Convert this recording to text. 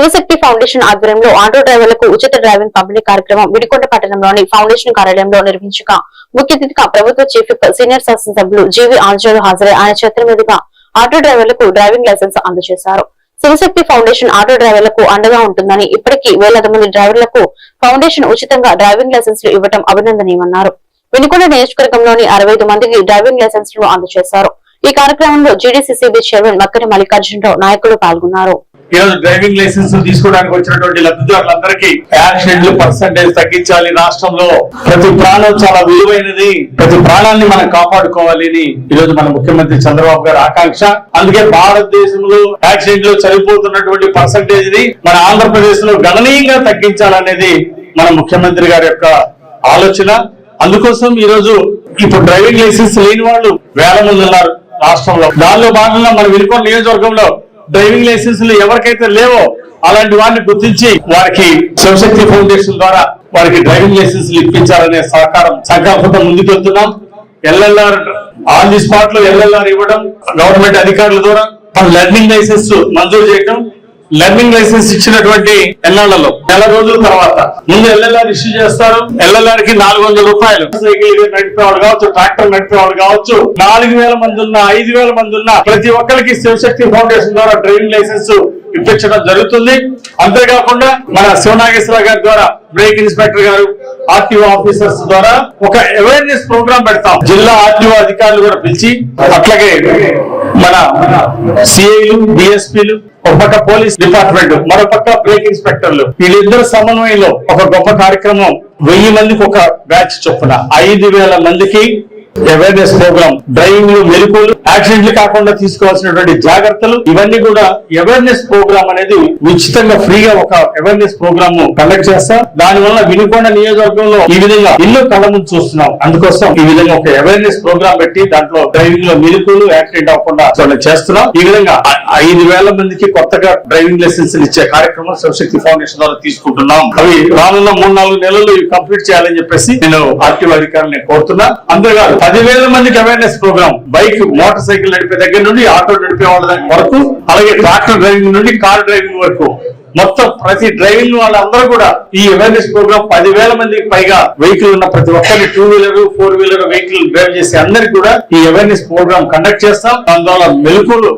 Shivashakti foundation ఆధ్వర్యంలో auto డ్రైవర్లకు ఉచిత డ్రైవింగ్ పంపిణీ కార్యక్రమం విడికొండ పట్టణంలోని ఫౌండేషన్ కార్యాలయంలో నిర్వహించగా ముఖ్య అతిథిగా ప్రభుత్వ చీఫ్ సీనియర్ శాసనసభ్యులు జీవి ఆంజనేయులు హాజరై ఆయన చేతుల మీదుగా ఆటో డ్రైవర్లకు డ్రైవింగ్ లైసెన్స్ అందజేశారు. శివశక్తి ఫౌండేషన్ ఆటో డ్రైవర్లకు అండగా ఉంటుందని ఇప్పటికీ వేలాది మంది డ్రైవర్లకు ఫౌండేషన్ ఉచితంగా డ్రైవింగ్ లైసెన్సులు ఇవ్వడం అభినందనీయమన్నారు. వినుకొండ నియోజకవర్గంలోని అరవై మందికి డ్రైవింగ్ లైసెన్సులు అందజేశారు. ఈ కార్యక్రమంలో జీడీసీసీబీ చైర్మన్ మక్కని మల్లికార్జునరావు నాయకులు పాల్గొన్నారు. ఈ రోజు డ్రైవింగ్ లైసెన్స్ తీసుకోవడానికి వచ్చినటువంటి లబ్ధిదారులందరికీ యాక్సిడెంట్లు పర్సంటేజ్ తగ్గించాలి రాష్ట్రంలో. ప్రతి ప్రాణం చాలా విలువైనది. ప్రతి ప్రాణాన్ని మనం కాపాడుకోవాలి అని ఈ రోజు మన ముఖ్యమంత్రి చంద్రబాబు గారు ఆకాంక్ష. అందుకే భారతదేశంలో యాక్సిడెంట్లో చనిపోతున్నటువంటి పర్సంటేజ్ని మన ఆంధ్రప్రదేశ్లో గణనీయంగా తగ్గించాలనేది మన ముఖ్యమంత్రి గారి యొక్క ఆలోచన. అందుకోసం ఈ రోజు ఇప్పుడు డ్రైవింగ్ లైసెన్స్ లేని వాళ్ళు వేల మంది ఉన్నారు రాష్ట్రంలో. దానిలో భాగంగా మన వినుకొండ నియోజకవర్గంలో డ్రైవింగ్ లైసెన్సులు ఎవరికైతే లేవో అలాంటి వారిని గుర్తించి వారికి శివశక్తి ఫౌండేషన్ ద్వారా వారికి డ్రైవింగ్ లైసెన్సులు ఇప్పించాలనే సహకారం సంకల్పంతో ముందుకెళ్తున్నాం. ఎల్ఎల్ఆర్ ఆన్ ది స్పాట్లో ఎల్ఎల్ఆర్ ఇవ్వడం గవర్నమెంట్ అధికారుల ద్వారా లెర్నింగ్ లైసెన్స్ మంజూరు చేయడం లెర్నింగ్ లైసెన్స్ ఇచ్చినటువంటి ఎల్ఎల్ఆర్లో నెల రోజుల తర్వాత. ముందు ఎల్ఎల్ఆర్ ఇష్యూ చేస్తారు. ఎల్ఎల్ఆర్కి నాలుగు వందల రూపాయలు. సైకిల్ నడిపేవాడు కావచ్చు ట్రాక్టర్ నడిపేవాడు కావచ్చు నాలుగు వేల మంది ఉన్న ఐదు వేల మంది ఉన్న ప్రతి ఒక్కరికి శివశక్తి ఫౌండేషన్ ద్వారా డ్రైవింగ్ లైసెన్స్ ఇప్పించడం జరుగుతుంది. అంతేకాకుండా మన శివనాగేశ్వర గారి ద్వారా బ్రేక్ ఇన్స్పెక్టర్ గారు ఆర్టీఓ ఆఫీసర్స్ ద్వారా ఒక అవేర్నెస్ ప్రోగ్రామ్ పెడతాం. జిల్లా ఆర్టీఓ అధికారులు కూడా పిలిచి అట్లాగే మన సిఐలు డిఎస్పీలు ఒక పక్క పోలీస్ డిపార్ట్మెంట్ మరో పక్క బ్రేక్ ఇన్స్పెక్టర్లు. వీళ్ళిద్దరు సమన్వయంలో ఒక గొప్ప కార్యక్రమం వెయ్యి మందికి ఒక బ్యాచ్ చొప్పున ఐదు వేల మందికి అవేర్నెస్ ప్రోగ్రామ్ డ్రైవింగ్లో మెలుపులు యాక్సిడెంట్లు కాకుండా తీసుకోవాల్సినటువంటి జాగ్రత్తలు ఇవన్నీ కూడా అవేర్నెస్ ప్రోగ్రామ్ అనేది ఉచితంగా ఫ్రీగా ఒక అవేర్నెస్ ప్రోగ్రామ్ కండక్ట్ చేస్తాం. దాని వల్ల వినుకొండ నియోజకవర్గంలో ఈ విధంగా ఇల్లు కళ్ళ ముందు చూస్తున్నాం. అందుకోసం ఈ విధంగా ఒక అవేర్నెస్ ప్రోగ్రామ్ పెట్టి దాంట్లో డ్రైవింగ్లో మెలుపులు యాక్సిడెంట్ అవ్వకుండా చేస్తున్నాం. ఈ విధంగా ఐదు వేల మందికి కొత్తగా డ్రైవింగ్ లైసెన్స్ ఇచ్చే కార్యక్రమం శివశక్తి ఫౌండేషన్ ద్వారా తీసుకుంటున్నాం. అవి రానున్న మూడు నాలుగు నెలలు ఇవి కంప్లీట్ చేయాలని చెప్పేసి నేను ఆర్టీఓ అధికారులను కోరుతున్నా. అంతేకాదు పదివేల మందికి awareness program bike motor cycle నడిపే దగ్గర నుండి ఆటో నడిపే వాళ్ళ వరకు అలాగే ట్రాక్టర్ డ్రైవింగ్ నుండి కార్ డ్రైవింగ్ వరకు మొత్తం ప్రతి డ్రైవింగ్ వాళ్ళందరూ కూడా ఈ అవేర్నెస్ ప్రోగ్రామ్ పదివేల మందికి పైగా వెహికల్ ఉన్న ప్రతి ఒక్కరిని two wheeler four wheeler vehicle drive చేసే అందరికి కూడా ఈ అవేర్నెస్ ప్రోగ్రామ్ కండక్ట్ చేస్తాం. దాని ద్వారా మెలకువలు